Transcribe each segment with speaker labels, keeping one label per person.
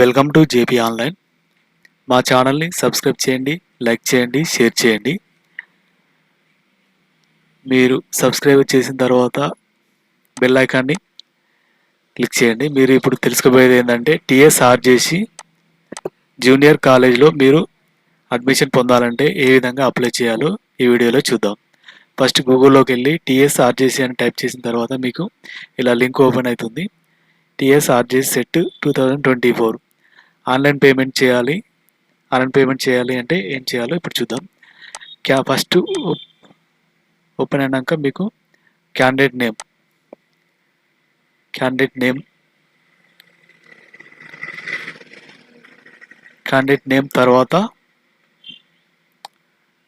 Speaker 1: Welcome to JP online. మా ఛానల్ని subscribe చేయండి లైక్ చేయండి షేర్ చేయండి. మీరు సబ్స్క్రైబ్ చేసిన తర్వాత బెల్ ఐకాన్ని క్లిక్ చేయండి. మీరు ఇప్పుడు తెలుసుకోబోయేది ఏంటంటే టీఎస్ఆర్ చేసి జూనియర్ కాలేజ్లో మీరు అడ్మిషన్ పొందాలంటే ఏ విధంగా అప్లై చేయాలో ఈ వీడియోలో చూద్దాం. ఫస్ట్ గూగుల్లోకి వెళ్ళి టీఎస్ఆర్జేసీ అని టైప్ చేసిన తర్వాత మీకు ఇలా లింక్ ఓపెన్ అవుతుంది. TSRJC set two thousand twenty four. Online payment చేయాలి. ఆన్లైన్ పేమెంట్ చేయాలి అంటే ఏం చేయాలో ఇప్పుడు చూద్దాం. క్యా ఫస్ట్ ఓపెన్ అయినాక మీకు candidate name. Candidate name. Candidate name తర్వాత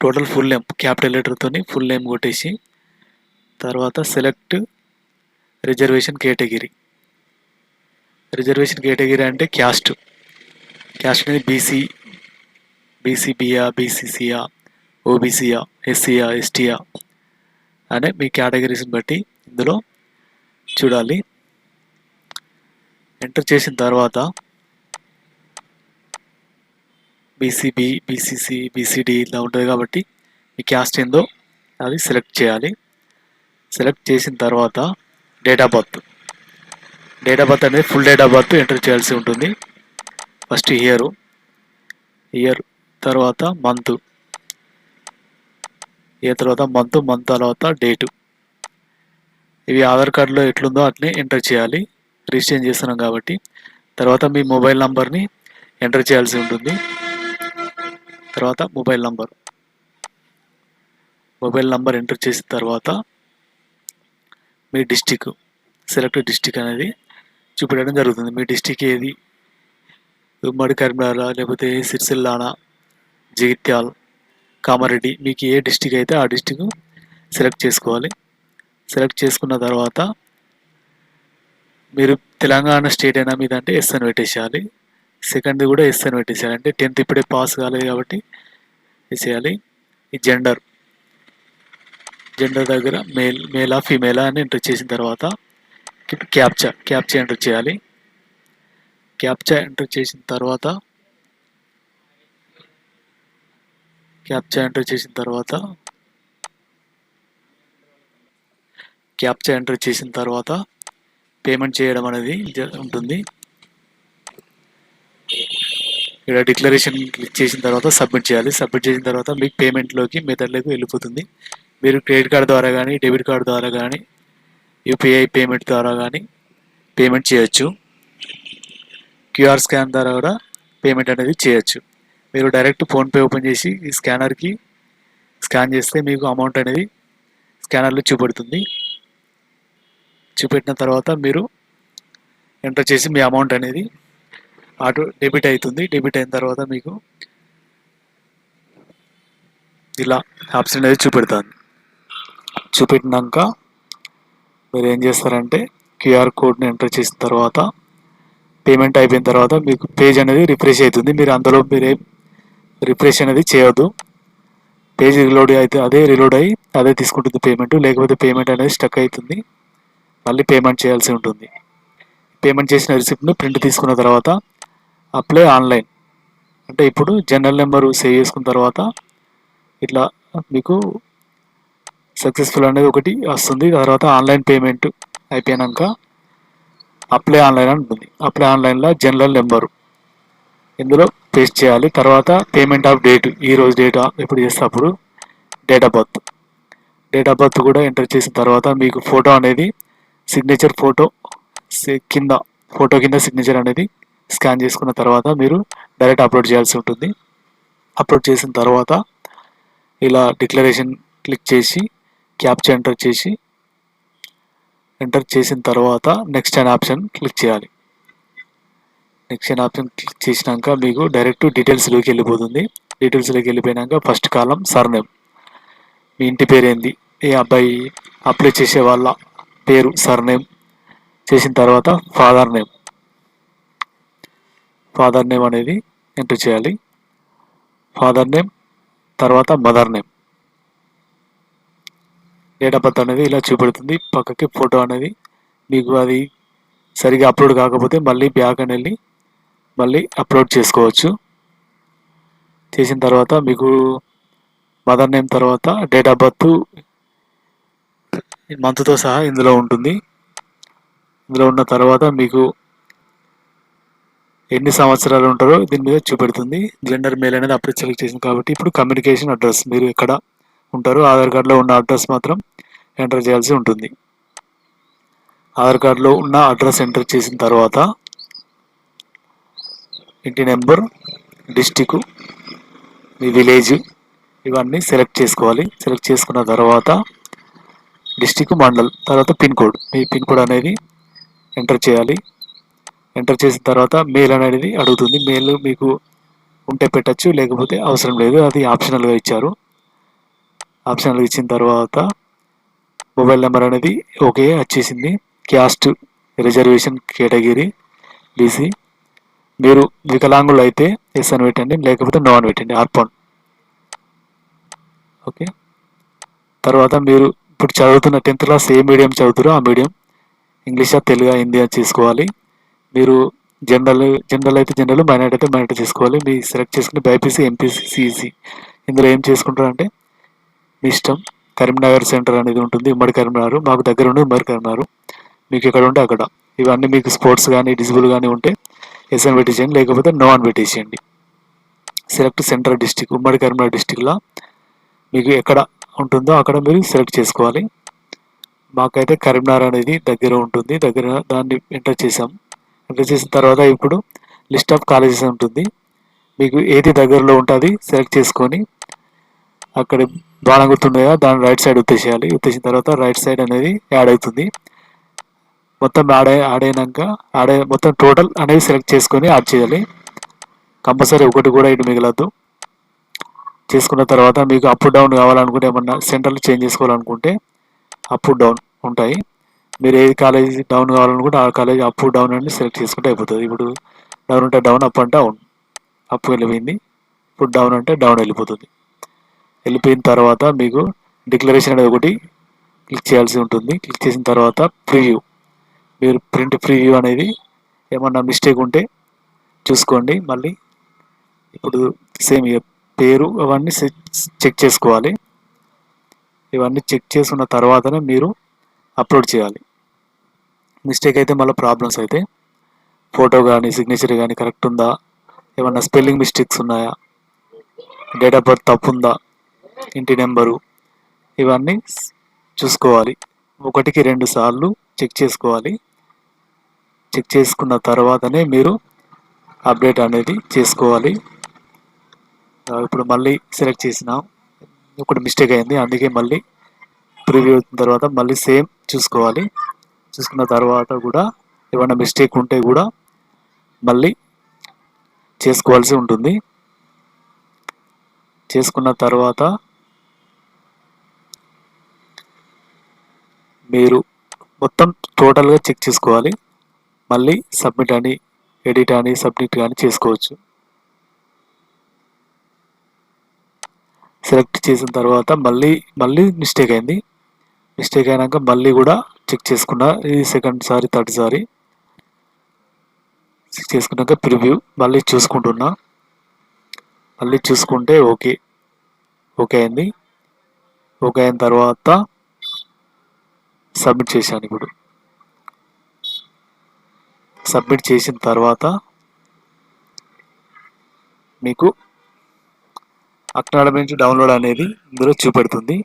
Speaker 1: టోటల్ ఫుల్ నేమ్ క్యాపిటల్ లెటర్తో ఫుల్ నేమ్ కొట్టేసి తర్వాత select reservation category. Reservation category అంటే క్యాస్ట్. క్యాస్ట్ బీసీ బీసీబీయా బీసీసీయా ఓబీసీయా ఎస్సీయా ఎస్టీయా అనే మీ కేటగిరీస్ని బట్టి ఇందులో చూడాలి. ఎంటర్ చేసిన తర్వాత బీసీబీ బీసీసీ బీసీడీ ఇలా ఉంటుంది కాబట్టి మీ క్యాస్ట్ ఏందో అది సెలెక్ట్ చేయాలి. సెలెక్ట్ చేసిన తర్వాత date of birth. Date of birth అనేది full date of birth enter చేయాల్సి ఉంటుంది. ఫస్ట్ ఇయర్ ఇయర్ తర్వాత మంత్. ఇయర్ తర్వాత మంత్ మంత్ తర్వాత డేటు. ఇవి ఆధార్ కార్డులో ఎట్లుందో అట్లే ఎంటర్ చేయాలి. రిజిస్ట్రేషన్ చేస్తున్నాం కాబట్టి. తర్వాత మీ మొబైల్ నంబర్ని ఎంటర్ చేయాల్సి ఉంటుంది. తర్వాత mobile number. Mobile number enter చేసిన తర్వాత మీ డిస్టిక్ సెలెక్ట్ డిస్టిక్ అనేది చూపెట్టడం జరుగుతుంది. మీ డిస్టిక్ ఏది? ఉమ్మడి కరీంనగర్ లేకపోతే సిరిసిల్లానా జగిత్యాల్ కామారెడ్డి మీకు ఏ డిస్టిక్ అయితే ఆ డిస్టిక్ సెలెక్ట్ చేసుకోవాలి. సెలెక్ట్ చేసుకున్న తర్వాత మీరు తెలంగాణ స్టేట్ అయినా మీద అంటే ఎస్ అని పెట్టేసేయాలి. సెకండ్ కూడా ఎస్ అని పెట్టేసేయాలి. అంటే టెన్త్ ఇప్పుడే పాస్ కాలేదు కాబట్టి వేసేయాలి. ఈ జెండర్ జెండర్ దగ్గర మేల్ మేలా ఫీమేలా అని ఎంటర్ చేసిన తర్వాత క్యాప్చా క్యాప్చా ఎంటర్ చేయాలి. క్యాప్చా ఎంటర్ చేసిన తర్వాత క్యాప్చా ఎంటర్ చేసిన తర్వాత క్యాప్చా ఎంటర్ చేసిన తర్వాత పేమెంట్ చేయడం అనేది ఉంటుంది. ఇక్కడ డిక్లరేషన్ క్లిక్ చేసిన తర్వాత సబ్మిట్ చేయాలి. సబ్మిట్ చేసిన తర్వాత మీకు పేమెంట్లోకి మెథడ్లోకి వెళ్ళిపోతుంది. మీరు క్రెడిట్ కార్డ్ ద్వారా కానీ డెబిట్ కార్డ్ ద్వారా కానీ యూపీఐ పేమెంట్ ద్వారా కానీ పేమెంట్ చేయొచ్చు. క్యూఆర్ స్కాన్ ద్వారా కూడా పేమెంట్ అనేది చేయొచ్చు. మీరు డైరెక్ట్ ఫోన్పే ఓపెన్ చేసి ఈ స్కానర్కి స్కాన్ చేస్తే మీకు అమౌంట్ అనేది స్కానర్లో చూపెడుతుంది. చూపెట్టిన తర్వాత మీరు ఎంటర్ చేసి మీ అమౌంట్ అనేది ఆటో డెబిట్ అవుతుంది. డెబిట్ అయిన తర్వాత మీకు ఇలా ఆప్షన్ అనేది చూపెడతాను చూపెట్టినాక మీరు ఏం చేస్తారంటే క్యూఆర్ కోడ్ని ఎంటర్ చేసిన తర్వాత పేమెంట్ అయిపోయిన తర్వాత మీకు పేజ్ అనేది రిఫ్రెష్ అవుతుంది. మీరు అందులో మీరే రిఫ్రెష్ అనేది చేయొద్దు. పేజ్ రిలోడ్ అయితే అదే రిలోడ్ అయ్యి అదే తీసుకుంటుంది పేమెంట్. లేకపోతే పేమెంట్ అనేది స్టక్ అవుతుంది. మళ్ళీ పేమెంట్ చేయాల్సి ఉంటుంది. పేమెంట్ చేసిన రిసిప్ట్ను ప్రింట్ తీసుకున్న తర్వాత అప్లై ఆన్లైన్. అంటే ఇప్పుడు జనరల్ నెంబర్ సేవ్ చేసుకున్న తర్వాత ఇట్లా మీకు సక్సెస్ఫుల్ అనేది ఒకటి వస్తుంది. తర్వాత ఆన్లైన్ పేమెంట్ అయిపోయాక అప్లై ఆన్లైన్ అని ఉంటుంది అప్లై ఆన్లైన్లో జనరల్ నెంబరు ఇందులో పేస్ట్ చేయాలి. తర్వాత పేమెంట్ ఆఫ్ డేట్ ఈ రోజు డేట్ ఎప్పుడు చేసినప్పుడు date of birth. Date of birth కూడా ఎంటర్ చేసిన తర్వాత మీకు ఫోటో అనేది సిగ్నేచర్ ఫోటో కింద ఫోటో కింద సిగ్నేచర్ అనేది స్కాన్ చేసుకున్న తర్వాత మీరు డైరెక్ట్ అప్లోడ్ చేయాల్సి ఉంటుంది. అప్లోడ్ చేసిన తర్వాత ఇలా డిక్లరేషన్ క్లిక్ చేసి క్యాప్చర్ ఎంటర్ చేసి ఎంటర్ చేసిన తర్వాత నెక్స్ట్ అనే ఆప్షన్ క్లిక్ చేయాలి. నెక్స్ట్ అనే ఆప్షన్ క్లిక్ చేసినాక మీకు డైరెక్ట్ డీటెయిల్స్లోకి వెళ్ళిపోతుంది. డీటెయిల్స్లోకి వెళ్ళిపోయినాక ఫస్ట్ కాలం సర్నేమ్ మీ ఇంటి పేరు ఏంది? ఏ అబ్బాయి అప్లై చేసే వాళ్ళ పేరు సర్నేమ్ చేసిన తర్వాత ఫాదర్ నేమ్ ఫాదర్ నేమ్ అనేది ఎంటర్ చేయాలి. ఫాదర్ నేమ్ తర్వాత mother name date of birth అనేది ఇలా చూపెడుతుంది. పక్కకి ఫోటో అనేది మీకు అది సరిగా అప్లోడ్ కాకపోతే మళ్ళీ బ్యాక్ అని వెళ్ళి మళ్ళీ అప్లోడ్ చేసుకోవచ్చు. చేసిన తర్వాత మీకు మదర్ నేమ్ తర్వాత డేట్ ఆఫ్ బర్త్ మంత్తో సహా ఇందులో ఉంటుంది. ఇందులో ఉన్న తర్వాత మీకు ఎన్ని సంవత్సరాలు ఉంటారో దీని మీద చూపెడుతుంది. జెండర్ మేల్ అనేది అప్పుడు సెలెక్ట్ చేసింది కాబట్టి ఇప్పుడు కమ్యూనికేషన్ అడ్రస్ మీరు ఎక్కడ ఉంటారు ఆధార్ కార్డులో ఉన్న అడ్రస్ మాత్రం ఎంటర్ చేయాల్సి ఉంటుంది. ఆధార్ కార్డులో ఉన్న అడ్రస్ ఎంటర్ చేసిన తర్వాత ఇంటి నెంబర్ డిస్టిక్ మీ విలేజ్ ఇవన్నీ సెలెక్ట్ చేసుకోవాలి. సెలెక్ట్ చేసుకున్న తర్వాత డిస్టిక్ మండల్ తర్వాత పిన్ కోడ్. మీ పిన్ కోడ్ అనేది ఎంటర్ చేయాలి. ఎంటర్ చేసిన తర్వాత మెయిల్ అనేది అడుగుతుంది. మెయిల్ మీకు ఉంటే పెట్టచ్చు లేకపోతే అవసరం లేదు. అది ఆప్షనల్గా ఇచ్చారు. ఆప్షన్లు ఇచ్చిన తర్వాత మొబైల్ నెంబర్ అనేది ఓకే వచ్చేసింది. Caste reservation category BC. మీరు వికలాంగులు అయితే ఎస్ అని పెట్టండి లేకపోతే నో అని పెట్టండి ఆర్పన్. ఓకే. తర్వాత మీరు ఇప్పుడు చదువుతున్న టెన్త్ క్లాస్ ఏ మీడియం చదువుతారో ఆ మీడియం ఇంగ్లీషా తెలుగు హిందీ అని చేసుకోవాలి. మీరు జనరల్ జనరల్ అయితే జనరల్ మైనార్టీ అయితే మైనార్టీ చేసుకోవాలి. మీ సెలెక్ట్ చేసుకుని బైపీసీ ఎంపీసీ సిఈసీ. ఇందులో ఏం చేసుకుంటారంటే మీ ఇష్టం. కరీంనగర్ సెంటర్ అనేది ఉంటుంది. ఉమ్మడి కరీంనగర్. మాకు దగ్గర ఉండి ఉమ్మడి కరీంనగర్. మీకు ఎక్కడ ఉంటే అక్కడ. ఇవన్నీ మీకు స్పోర్ట్స్ కానీ డిజిబుల్ కానీ ఉంటే ఎస్ అని పెట్టేసేయండి లేకపోతే నో అని పెట్టేసేయండి సెలెక్ట్ సెంట్రల్ డిస్టిక్ ఉమ్మడి కరీంనగర్ డిస్టిక్లో మీకు ఎక్కడ ఉంటుందో అక్కడ మీరు సెలెక్ట్ చేసుకోవాలి. మాకైతే కరీంనగర్ అనేది దగ్గర ఉంటుంది. దగ్గర దాన్ని ఎంటర్ చేసాం ఎంటర్ చేసిన తర్వాత ఇప్పుడు లిస్ట్ ఆఫ్ కాలేజెస్ ఉంటుంది. మీకు ఏది దగ్గరలో ఉంటుంది సెలెక్ట్ చేసుకొని అక్కడ బాణం కదా దాని రైట్ సైడ్ ఉత్తేసేయాలి. ఉత్తేసిన తర్వాత రైట్ సైడ్ అనేది యాడ్ అవుతుంది. మొత్తం యాడ్ అయి యాడ్ అయినాక యాడ్ మొత్తం టోటల్ అనేది సెలెక్ట్ చేసుకొని యాడ్ చేయాలి. కంపల్సరీ ఒకటి కూడా ఇటు మిగలద్దు. చేసుకున్న తర్వాత మీకు అప్ డౌన్ కావాలనుకుంటే ఏమన్నా సెంటర్లు చేంజ్ చేసుకోవాలనుకుంటే అప్ డౌన్ ఉంటాయి. మీరు ఏ కాలేజ్ డౌన్ కావాలనుకుంటే ఆ కాలేజ్ అప్ డౌన్ అని సెలెక్ట్ చేసుకుంటే అయిపోతుంది. ఇప్పుడు డౌన్ అంటే డౌన్ అప్ అంటే డౌన్ అప్ వెళ్ళిపోయింది. ఇప్పుడు డౌన్ అంటే డౌన్ వెళ్ళిపోతుంది. వెళ్ళిపోయిన తర్వాత మీకు డిక్లరేషన్ అనేది ఒకటి క్లిక్ చేయాల్సి ఉంటుంది. క్లిక్ చేసిన తర్వాత ప్రివ్యూ మీరు ప్రింట్ ప్రివ్యూ అనేది ఏమన్నా మిస్టేక్ ఉంటే చూసుకోండి. మళ్ళీ ఇప్పుడు సేమ్ పేరు అవన్నీ చెక్ చేసుకోవాలి. ఇవన్నీ చెక్ చేసుకున్న తర్వాతనే మీరు అప్లోడ్ చేయాలి. మిస్టేక్ అయితే మళ్ళీ ప్రాబ్లమ్స్ అయితే. ఫోటో కానీ సిగ్నేచర్ కానీ కరెక్ట్ ఉందా? ఏమన్నా స్పెల్లింగ్ మిస్టేక్స్ ఉన్నాయా? డేట్ ఆఫ్ బర్త్ తప్పు ఉందా ఇంటి నెంబరు. ఇవన్నీ చూసుకోవాలి. ఒకటికి రెండు సార్లు చెక్ చేసుకోవాలి. చెక్ చేసుకున్న తర్వాతనే మీరు అప్డేట్ అనేది చేసుకోవాలి. ఇప్పుడు మళ్ళీ సెలెక్ట్ చేసినాం ఒకటి మిస్టేక్ అయింది. అందుకే మళ్ళీ ప్రివ్యూ అయిన తర్వాత మళ్ళీ సేమ్ చూసుకోవాలి. చూసుకున్న తర్వాత కూడా ఏమైనా మిస్టేక్ ఉంటే కూడా మళ్ళీ చేసుకోవాల్సి ఉంటుంది. చేసుకున్న తర్వాత మీరు మొత్తం టోటల్గా చెక్ చేసుకోవాలి. మళ్ళీ సబ్మిట్ అని ఎడిట్ అని సబ్మిట్ కానీ చేసుకోవచ్చు. సెలెక్ట్ చేసిన తర్వాత మళ్ళీ మళ్ళీ మిస్టేక్ అయింది. మిస్టేక్ అయినాక మళ్ళీ కూడా చెక్ చేసుకున్నా ఇది సెకండ్ సారి థర్డ్ సారి. చెక్ చేసుకున్నాక ప్రివ్యూ మళ్ళీ చూసుకుంటున్నా. మళ్ళీ చూసుకుంటే ఓకే. ఓకే అయింది. ఓకే అయిన తర్వాత సబ్మిట్ చేశాను ఇప్పుడు. సబ్మిట్ చేసిన తర్వాత మీకు అక్నాలజ్మెంట్ డౌన్లోడ్ అనేది ఇందులో చూపెడుతుంది.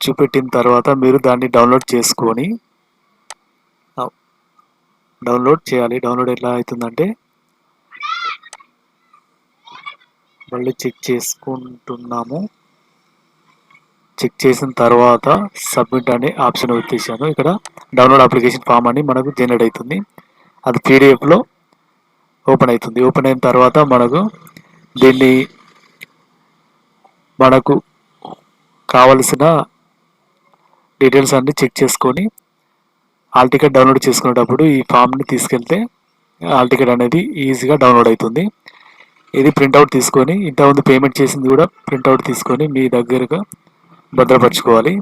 Speaker 1: చూపెట్టిన తర్వాత మీరు దాన్ని డౌన్లోడ్ చేసుకొని డౌన్లోడ్ చేయాలి. డౌన్లోడ్ ఎలా అవుతుందంటే మళ్ళీ చెక్ చేసుకుంటున్నాము. చెక్ చేసిన తర్వాత సబ్మిట్ అనే ఆప్షన్ వచ్చేసాను. ఇక్కడ డౌన్లోడ్ అప్లికేషన్ ఫామ్ అని మనకు జనరేట్ అవుతుంది. అది పీడిఎఫ్లో ఓపెన్ అవుతుంది. ఓపెన్ అయిన తర్వాత మనకు దీన్ని మనకు కావలసిన డీటెయిల్స్ అన్నీ చెక్ చేసుకొని ఆల్ టికెట్ డౌన్లోడ్ చేసుకునేటప్పుడు ఈ ఫామ్ని తీసుకెళ్తే ఆల్ టికెట్ అనేది ఈజీగా డౌన్లోడ్ అవుతుంది. ఇది ప్రింట్అవుట్ తీసుకొని ఇంతకుముందు పేమెంట్ చేసింది కూడా ప్రింట్అవుట్ తీసుకొని మీ దగ్గరగా భద్రపరచుకోవాలి.